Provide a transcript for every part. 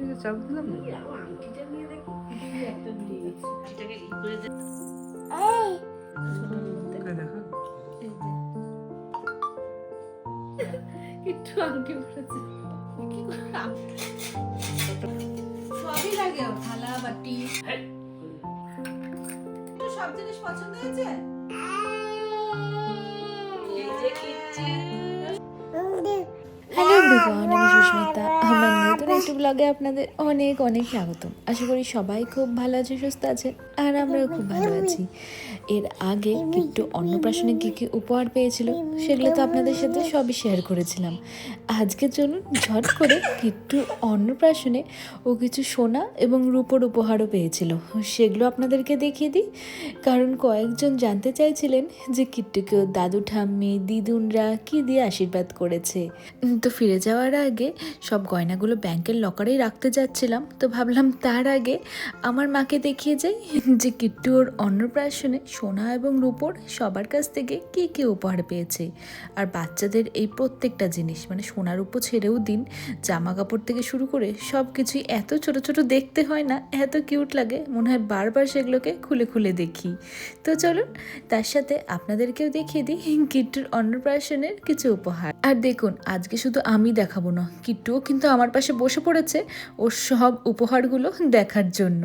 এই যে চাপ দিলাম না? আংটিটা নিয়ে দেখি একটা নিয়ে গেছি আংটিটাকে ই করে দে ছোটোর মধ্যে এই। দেখো। একটু আংটি পড়েছে কি সবই লাগে থালা বাটি। সব জিনিস পছন্দ হয়েছে? হ্যালো এভরিওয়ান আমি সুস্মিতা। একটি ব্লগে আপনাদের অনেক অনেক স্বাগতম। আশা করি সবাই খুব ভালো আছে সুস্থ আছে আর আমরাও খুব ভালো আছি। এর আগে কিট্টু অন্নপ্রাশনে কী কী উপহার পেয়েছিল সেগুলো তো আপনাদের সাথে সবই শেয়ার করেছিলাম। আজকের জন্য ঝট করে কিট্টু অন্নপ্রাশনে ও কিছু সোনা এবং রূপোর উপহারও পেয়েছিল। সেগুলো আপনাদেরকে দেখিয়ে দিই। কারণ কয়েকজন জানতে চাইছিলেন যে কিট্টুকে ওর দাদু ঠাম্মি, দিদুনরা কি দিয়ে আশীর্বাদ করেছে। তো ফিরে যাওয়ার আগে সব গয়নাগুলো ব্যাংকের লকারেই রাখতে যাচ্ছিলাম। তো ভাবলাম তার আগে আমার মাকে দেখিয়ে যাই যে কিট্টু ওর অন্নপ্রাশনে সোনা এবং রূপোর সবার কাছ থেকে কী কী উপহার পেয়েছে। আর বাচ্চাদের এই প্রত্যেকটা জিনিস মানে সোনার উপর ছেড়েও দিন, জামা কাপড় থেকে শুরু করে সব কিছুই এত ছোট ছোট দেখতে হয় না, এত কিউট লাগে, মনে হয় বারবার সেগুলোকে খুলে খুলে দেখি। তো চলুন, তার সাথে আপনাদেরকেও দেখিয়ে দিই কিট্টুর অন্নপ্রাশনের কিছু উপহার। আর দেখুন, আজকে শুধু আমি দেখাবো না, কিট্টুও কিন্তু আমার পাশে বসে পড়েছে ওর সব উপহারগুলো দেখার জন্য।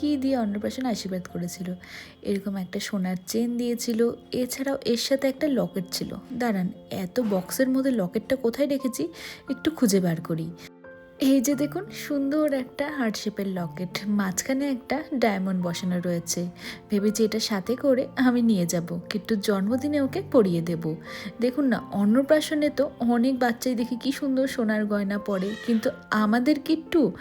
কী দিয়ে অন্নপ্রাশন আশীর্বাদ করেছিল। এরকম একটা সোনার চেন দিয়েছিল। এছাড়াও এর সাথে একটা লকেট ছিল। দাঁড়ান, এত বক্সের মধ্যে লকেটটা কোথায় রেখেছি? একটু খুঁজে বার করি। এই যে দেখুন, সুন্দর একটা হার্ট শেপের লকেট। মাঝখানে একটা ডায়মন্ড বসানো রয়েছে। ভেবেছি এটা সাথে করে আমি নিয়ে যাব। কিট্টুর জন্মদিনে ওকে পরিয়ে দেব। দেখুন না, অন্নপ্রাশনে তো অনেক বাচ্চাই দেখি কি সুন্দর সোনার গয়না পরে। কিন্তু আমাদের কিট্টু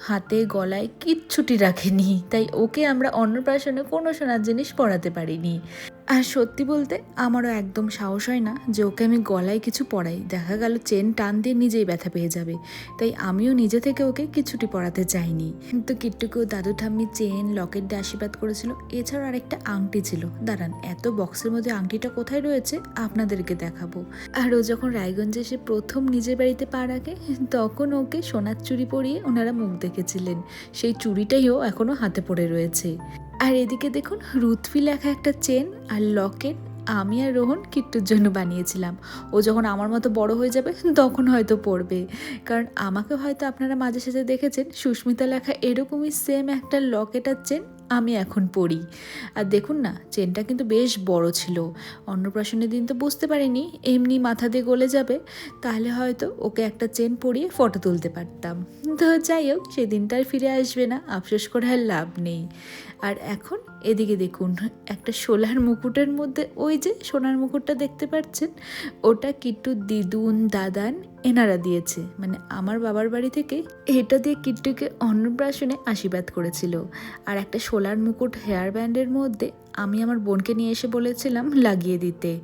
হাতে, গলায় কিচ্ছুটি রাখেনি। তাই ওকে আমরা অন্নপ্রাশনে কোনো সোনার জিনিস পরাতে পারিনি। আর সত্যি বলতে আমারও একদম সাহস হয় না যে ওকে আমি গলায় কিছু পরাই দেখা গেল চেন টান দিয়ে নিজেই ব্যথা পেয়ে যাবে। তাই আমিও নিজে থেকে ওকে কিছুটি পরাতে চাইনি। কিন্তু কিট্টুকেও দাদু ঠাম্মি চেন, লকেট দিয়ে আশীর্বাদ করেছিল। এছাড়াও আরেকটা আংটি ছিল। দাঁড়ান, এত বক্সের মধ্যে আংটিটা কোথায় রয়েছে? আপনাদেরকে দেখাবো। আর ও যখন রায়গঞ্জে এসে প্রথম নিজের বাড়িতে পা রাখে, তখন ওকে সোনার চুড়ি পরিয়ে ওনারা মুখ দেখেছিলেন। সেই চুড়িটাইও এখনও হাতে পড়ে রয়েছে। আর এদিকে দেখুন, রুথফি লেখা একটা চেন আর লকেট আমি আর রোহন কিট্টুর জন্য বানিয়েছিলাম। ও যখন আমার মতো বড় হয়ে যাবে, তখন হয়তো পড়বে। কারণ আমাকে হয়তো আপনারা মাঝে সাঝে দেখেছেন, সুস্মিতা লেখা এরকমই সেম একটা লকেট আর চেন আমি এখন পড়ি। আর দেখুন না, চেনটা কিন্তু বেশ বড় ছিল। অন্নপ্রাশনের দিন তো বুঝতে পারিনি, এমনি মাথা দিয়ে গলে যাবে। তাহলে হয়তো ওকে একটা চেন পরিয়ে ফটো তুলতে পারতাম। তো যাই হোক সেই দিনটা আর ফিরে আসবে না, আফসোস করে আর লাভ নেই। আর এখন এদিকে দেখুন, একটা সোলার মুকুটের মধ্যে, ওই যে সোনার মুকুটটা দেখতে পাচ্ছেন, ওটা কিট্টু দিদুন দাদান এনারা দিয়েছে। মানে আমার বাবার বাড়ি থেকে এটা দিয়ে কিট্টুকে অন্নপ্রাশনে আশীর্বাদ করেছিল। আর একটা সোলার মুকুট হেয়ার ব্যান্ডের মধ্যে আমি আমার বোনকে নিয়ে এসে বলেছিলাম লাগিয়ে দিতে।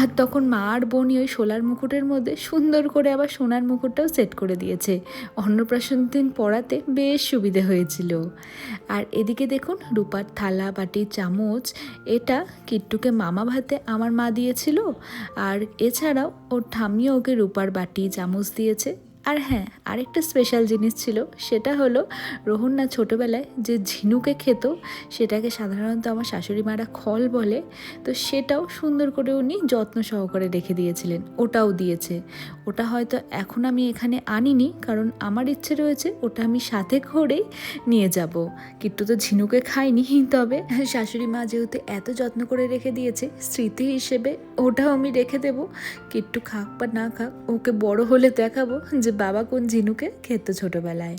আর তখন মা আর বোনই ওই সোলার মুকুটের মধ্যে সুন্দর করে আবার সোনার মুকুটটাও সেট করে দিয়েছে। অন্নপ্রাশন দিন পড়াতে বেশ সুবিধে হয়েছিল। আর এদিকে দেখুন, রূপার থালা বাটি চামচ, এটা কিট্টুকে মামা ভাতে আমার মা দিয়েছিল। আর এছাড়াও ওর ঠামিও ওকে রূপার বাটি, চামচ দিয়েছে। আর হ্যাঁ আরেকটা স্পেশাল জিনিস ছিল, সেটা হলো রোহন না ছোটোবেলায় যে ঝিনুকে খেত, সেটাকে সাধারণত আমার শাশুড়ি মারা খল বলে, তো সেটাও সুন্দর করে উনি যত্ন সহকারে রেখে দিয়েছিলেন, ওটাও দিয়েছে। ওটা হয়তো এখন আমি এখানে আনিনি, কারণ আমার ইচ্ছে রয়েছে ওটা আমি সাথে করেই নিয়ে যাব। কিট্টু তো ঝিনুকে খাইনি, তবে শাশুড়ি মা যেহেতু এত যত্ন করে রেখে দিয়েছে, স্মৃতি হিসেবে ওটাও আমি রেখে দেব। কিট্টু খাক বা না খাক, ওকে বড় হলে দেখাবো যে বাবা কোন ঝিনুকে খেত ছোটবেলায়।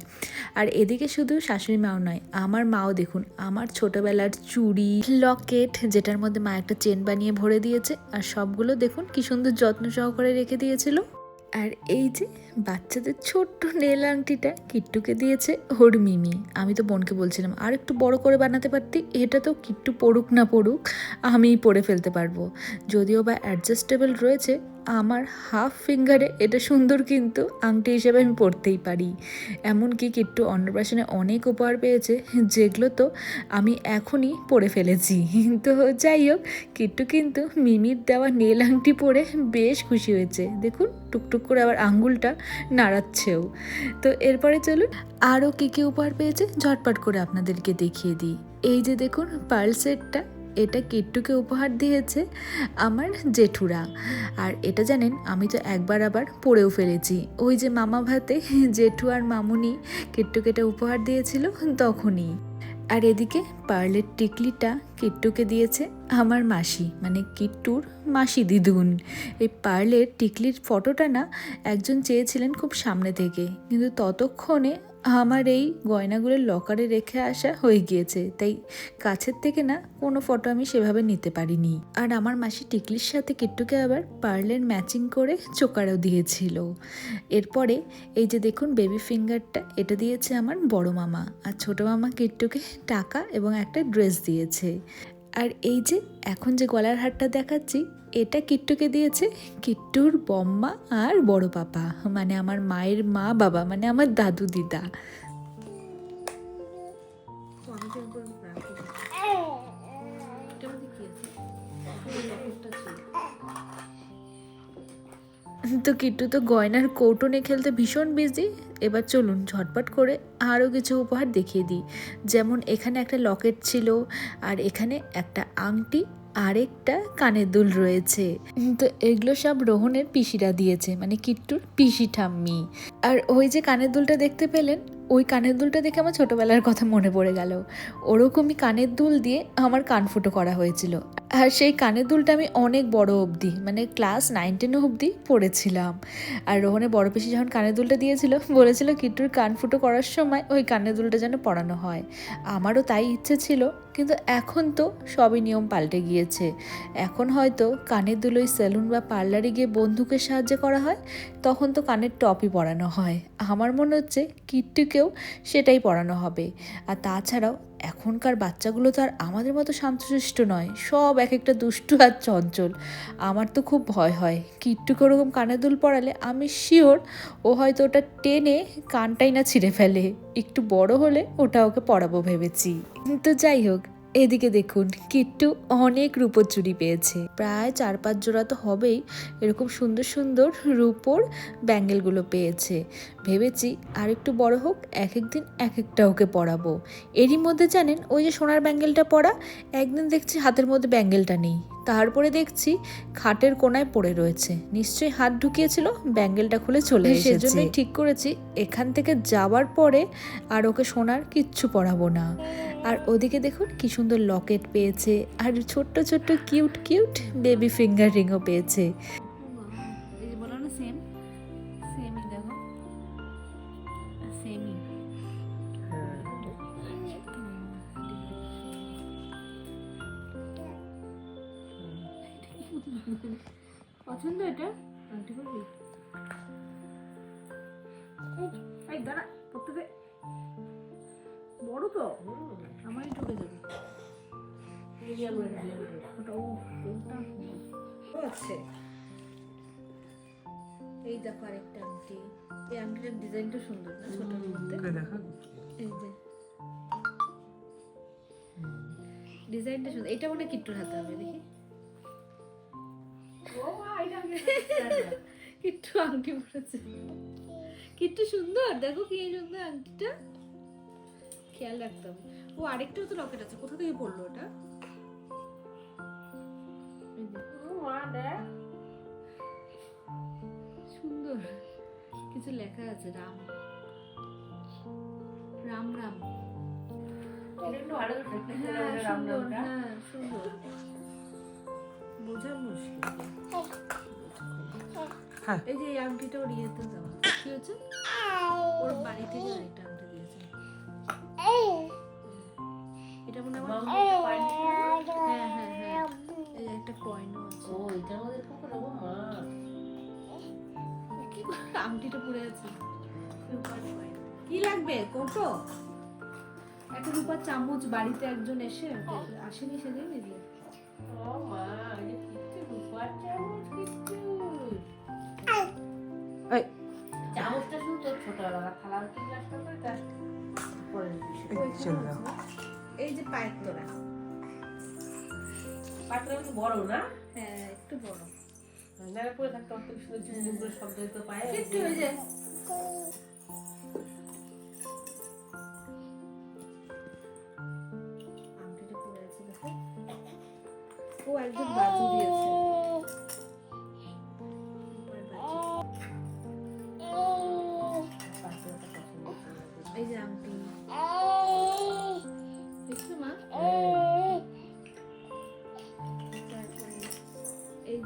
আর এদিকে শুধু শাশুড়ি মাও নয়, আমার মাও দেখুন, আমার ছোটবেলার চুড়ি, লকেট, যেটার মধ্যে মা একটা চেন বানিয়ে ভরে দিয়েছে, আর সবগুলো দেখুন কি সুন্দর যত্ন সহকারে রেখে দিয়েছিল। আর এই যে বাচ্চাদের ছোট্ট নেল আংটিটা কিট্টুকে দিয়েছে ওর মিমি। আমি তো বোনকে বলছিলাম, আর একটু বড় করে বানাতে পারতি? এটা তো কিট্টু পড়ুক না পড়ুক, আমিই পরে ফেলতে পারব। যদিও বা অ্যাডজাস্টেবল রয়েছে আমার হাফ ফিঙ্গারে এটা সুন্দর কিন্তু আংটি হিসেবে আমি পরতেই পারি। এমনকি কিট্টু অন্নপ্রাশনে অনেক উপহার পেয়েছে, যেগুলো তো আমি এখনই পরে ফেলেছি। তো যাই হোক, কিট্টু কিন্তু মিমির দেওয়া নেল আংটি পরে বেশ খুশি হয়েছে। দেখুন, টুকটুক করে আবার আঙ্গুলটা নাড়াচ্ছেও। তো এরপরে চলুন, আরও কী কী উপহার পেয়েছে, ঝটপট করে আপনাদেরকে দেখিয়ে দিই। এই যে দেখুন, পার্ল সেটটা। এটা কিট্টুকে উপহার দিয়েছে আমার জেঠুরা। আর এটা জানেন, আমি তো একবার আবার পড়েও ফেলেছি। ওই যে মামা ভাতে জেঠু আর মামুনি কিট্টুকে এটা উপহার দিয়েছিল তখনই। আর এদিকে পার্লের টিকলিটা কিট্টুকে দিয়েছে আমার মাসি মানে কিট্টুর মাসি দিদুন। এই পার্লের টিকলির ফটোটা না একজন চেয়েছিলেন খুব সামনে থেকে, কিন্তু ততক্ষণে আমার এই গয়নাগুলোর লকারে রেখে আসা হয়ে গিয়েছে, তাই কাছের থেকে না কোনো ফটো আমি সেভাবে নিতে পারিনি। আর আমার মাসি টিকলির সাথে কিট্টুকে আবার পার্লের ম্যাচিং করে চোকারও দিয়েছিল। এরপরে এই যে দেখুন বেবি ফিঙ্গারটা এটা দিয়েছে আমার বড় মামা। আর ছোট মামা কিট্টুকে টাকা এবং একটা ড্রেস দিয়েছে। আর এই যে এখন যে গলার হারটা দেখাচ্ছি, এটা কিট্টুকে দিয়েছে কিট্টুর বম্মা আর বড় পাপা মানে আমার মায়ের মা বাবা মানে আমার দাদু দিদা। তো কিট্টু, তো গয়নার কৌটনে খেলতে ভীষণ বিজি এবার চলুন, ঝটপট করে আরও কিছু উপহার দেখিয়ে দিই। যেমন এখানে একটা লকেট ছিল, আর এখানে একটা আংটি আরেকটা কানের দুল রয়েছে। তো এগুলো সব রোহনের পিসিরা দিয়েছে মানে কিট্টুর পিসি ঠাম্মি। আর ওই যে কানের দুলটা দেখতে পেলেন ওই কানের দুলটা দেখে আমার ছোটোবেলার কথা মনে পড়ে গেল। ওরকমই কানের দুল দিয়ে আমার কান ফুটো করা হয়েছিল। আর সেই কানের দুলটা আমি অনেক বড় অবধি মানে ক্লাস নাইন টেন অবধি পড়েছিলাম। আর রোহনের বড় পিসি যখন কানের দুলটা দিয়েছিল, বলেছিল কিট্টুর কান ফুটো করার সময় ওই কানের দুলটা যেন পড়ানো হয়। আমারও তাই ইচ্ছে ছিল, কিন্তু এখন তো সবই নিয়ম পাল্টে গিয়েছে। এখন হয়তো কানের দুল ওই সেলুন বা পার্লারে গিয়ে বন্ধুকে সাহায্য করা হয় তখন তো কানের টপই পরানো হয়। আমার মনে হচ্ছে কিট্টুকেও সেটাই পরানো হবে। আর তাছাড়াও এখনকার বাচ্চাগুলো তো আর আমাদের মতো শান্তশিষ্ট নয়, সব এক একটা দুষ্টু আর চঞ্চল। আমার তো খুব ভয় হয়, কিট্টুকে ওরকম কানের দুল পড়ালে আমি শিওর ও হয়তো ওটা টেনে কানটাই না ছিঁড়ে ফেলে। একটু বড় হলে ওটা ওকে পড়াবো ভেবেছি। তো যাই হোক এদিকে দেখুন কিট্টু অনেক রূপোর চুড়ি পেয়েছে। প্রায় চার পাঁচ জোড়া তো হবেই এরকম সুন্দর সুন্দর রূপোর ব্যাঙ্গেলগুলো পেয়েছে। ভেবেছি আর একটু বড় হোক এক একদিন এক একটা ওকে পরাবো। এরই মধ্যে জানেন ওই যে সোনার ব্যাঙ্গেলটা পরা একদিন দেখছি হাতের মধ্যে ব্যাঙ্গেলটা নেই। তারপরে দেখছি খাটের কোনায় পড়ে রয়েছে। নিশ্চয়ই হাত ঢুকিয়েছিল ব্যাঙ্গেলটা খুলে চলে এসেছে। সেজন্যই ঠিক করেছি এখান থেকে যাওয়ার পরে আর ওকে সোনার কিচ্ছু পরাবো না। আর ওদিকে দেখুন কি সুন্দর লকেট পেয়েছে আর ছোট্ট ছোট্ট কিউট কিউট বেবি ফিঙ্গার রিংও পেয়েছে। পছন্দ এটা? আংটি করবি এই, দাঁড়া দে বড় তো? আমারই ঢুকে যাবে। ওটা ও ওটা। আছে। এই দেখো আরেকটা আংটি। এই আংটিটার ডিজাইনটা সুন্দর না ছোটোর মধ্যে? এই যে। ডিজাইনটা সুন্দর। এটা মনে কিট্টুর হাতে হবে দেখি। কিট্টু আংটি পরেছে। কিট্টু সুন্দর? দেখো কি সুন্দর আংটিটা। খেয়াল রাখতে হবে। ও আরেকটাও তো লকেট আছে। কোথা থেকে পড়ল ওটা? সুন্দর। কিছু লেখা আছে রাম। রাম রাম। হ্যাঁ হ্যাঁ সুন্দর। বোঝা মুশকিল। হ্যাঁ। এই যে এই আংটিটা ওর ইয়েতে দেওয়া। কি হচ্ছে ওর বাড়ি থেকে আরেকটা এটা মনে আমার হ্যাঁ হ্যাঁ হ্যাঁ। একটা কয়েনও আছে। কি আংটিটা পড়ে আছে। কি লাগবে? কৌটো? একটা রূপার চামচ বাড়িতে একজন এসে আসেনি সেদিন এই ও মা কিচ্ছু রূপার চামচ কিচ্ছু। চামচটা শুধু তোর ছোটবেলা থালার কি গ্লাসটা করে তার পরে দিস। এই যে পায়ের তোরা পাত্রটা একটু বড় না? হ্যাঁ একটু বড়। নাড়া পরে থাকতে অত সুন্দর ঝুমঝুম করে শব্দ হতো পায়ে একটু ওই যে। ও একজন বাজু দিয়েছে। এই যে আংটি দেখছ মা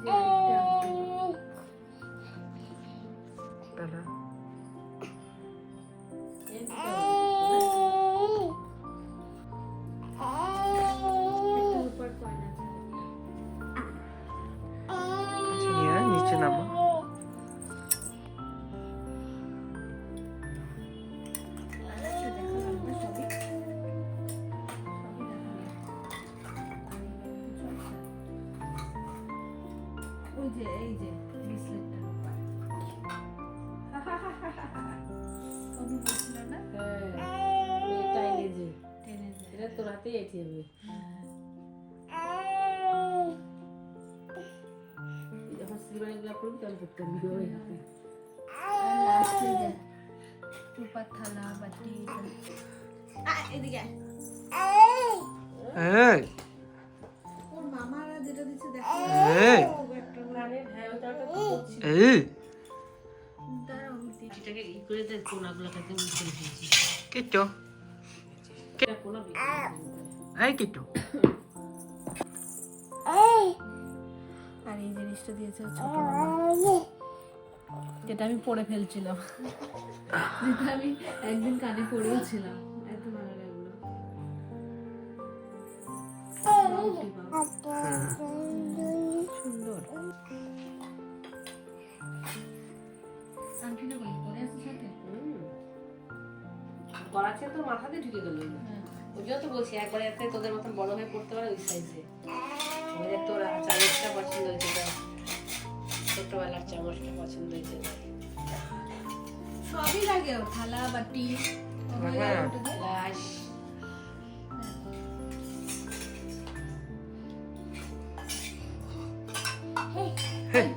হ্যাঁ। যে এই যে বলছিল না যে এটা হবে যখন সিলভারগুলা করবি তখন করতে হবে। থালা বাটি এদিকে এই। ওর মামারা যেটা দিচ্ছে দেখো এই ও একটা কানের হ্যাঁ ওটা ওটা তো করছি এই। এই আর এই জিনিসটা দিয়েছে ছোট যেটা আমি পরে ফেলছিলাম। যেটা আমি একদিন কানে পরেও ছিলাম এত ভালো লাগল। বাউটি বাউ। হ্যাঁ। সুন্দর। আংটিটা কই পরে আছে সাথে ছেড়ে তোর মাথাতে ঢুকে গেল হ্যাঁ। ওই জন্য তো বলছি একবার এতে তোদের মতন বড় হয়ে পড়তে পারে ওই সাইজে ওই তোর চামচটা পছন্দ হয়েছে তোর ছোটবেলার চামচটা পছন্দ হয়েছে। সবই লাগে থালা বাটি ও হয়ে।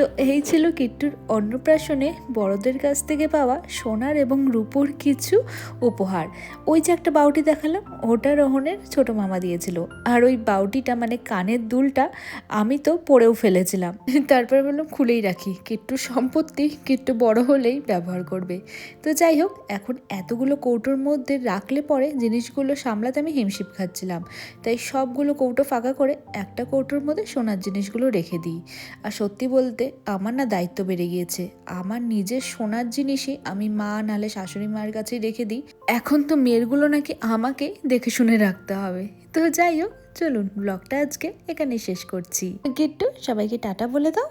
তো এই ছিল কিট্টুর অন্নপ্রাশনে বড়দের কাছ থেকে পাওয়া সোনার এবং রূপোর কিছু উপহার। ওই যে একটা বাউটি দেখালাম, ওটা রোহনের ছোট মামা দিয়েছিল। আর ওই বাউটিটা মানে কানের দুলটা আমি তো পরেও ফেলেছিলাম। তারপরে বললাম, খুলেই রাখি। কিট্টু সম্পত্তি, কিট্টু বড় হলেই ব্যবহার করবে। তো যাই হোক, এখন এতগুলো কৌটোর মধ্যে রাখলে পরে জিনিসগুলো সামলাতে আমি হিমশিম খাচ্ছিলাম। তাই সবগুলো কৌটো ফাঁকা করে একটা কৌটোর মধ্যে সোনার জিনিসগুলো রেখে দিই। আর সত্যি বলতে আমার না দায়িত্ব বেড়ে গিয়েছে। আমার নিজের সোনার জিনিসই আমি মা নালে শাশুড়ি মায়ের কাছে রেখে দিই। এখন তো মেয়েরগুলো নাকি আমাকে দেখে শুনে রাখতে হবে। তো যাই হোক, চলুন ব্লগটা আজকে এখানে শেষ করছি। গিট্টু সবাইকে টাটা বলে দাও।